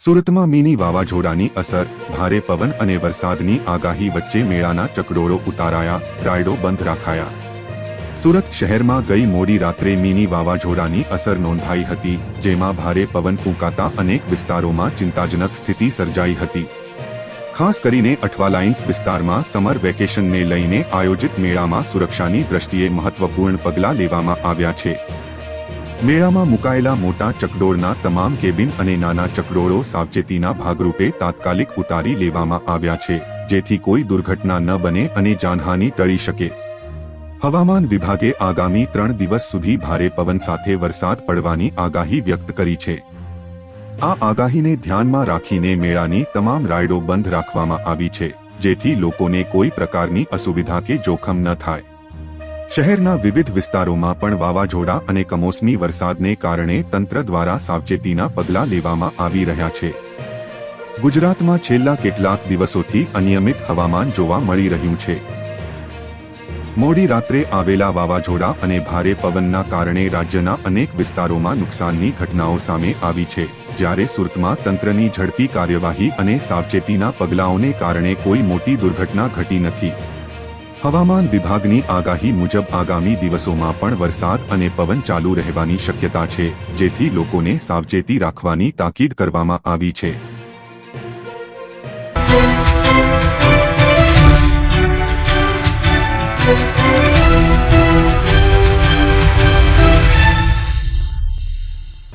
સુરતમાં મિની વાવાઝોડાની અસર, ભારે પવન અને વરસાદની આગાહી વચ્ચે મેળાના ચકડોળો ઉતારાયા, રાયડો બંધ રાખાયા. સુરત શહેરમાં ગઈ મોડી રાત્રે મિની વાવાઝોડાની અસર નોંધાઈ હતી, જેમાં ભારે પવન ફૂંકાતા અનેક વિસ્તારોમાં ચિંતાજનક સ્થિતિ સર્જાઈ હતી. ખાસ કરીને અઠવાલાઇન્સ વિસ્તારમાં સમર વેકેશનને લઈને આયોજિત મેળામાં સુરક્ષાની દ્રષ્ટિએ મહત્વપૂર્ણ પગલાં લેવામાં આવ્યા છે. મેળામાં મુકાયેલા મોટા ચકડોળના તમામ કેબિન અને નાના ચકડોળો સાવચેતીના ભાગરૂપે તાત્કાલિક ઉતારી લેવામાં આવ્યા છે, જેથી કોઈ દુર્ઘટના ન બને અને જાનહાનિ ટળી શકે. હવામાન વિભાગે આગામી ત્રણ દિવસ સુધી ભારે પવન સાથે વરસાદ પડવાની આગાહી વ્યક્ત કરી છે. આ આગાહીને ધ્યાનમાં રાખીને મેળાની તમામ રાયડો બંધ રાખવામાં આવી છે, જેથી લોકોને કોઈ પ્રકારની અસુવિધા કે જોખમ ન થાય. શહેરના વિવિધ વિસ્તારોમાં પણ વાવાઝોડા અને કમોસમી વરસાદને કારણે તંત્ર દ્વારા સાવચેતીના પગલાં લેવામાં આવી રહ્યા છે. ગુજરાતમાં છેલ્લા કેટલાક દિવસોથી અનિયમિત હવામાન જોવા મળી રહ્યું છે. મોડી રાત્રે આવેલા વાવાઝોડા અને ભારે પવનના કારણે રાજ્યના અનેક વિસ્તારોમાં નુકસાનની ઘટનાઓ સામે આવી છે, જ્યારે સુરતમાં તંત્રની ઝડપી કાર્યવાહી અને સાવચેતીના પગલાંઓને કારણે કોઈ મોટી દુર્ઘટના ઘટી નથી. હવામાન વિભાગની આગાહી મુજબ આગામી દિવસોમાં પણ વરસાદ અને પવન ચાલુ રહેવાની શક્યતા છે, જેથી લોકોને સાવચેતી રાખવાની તાકીદ કરવામાં આવી છે.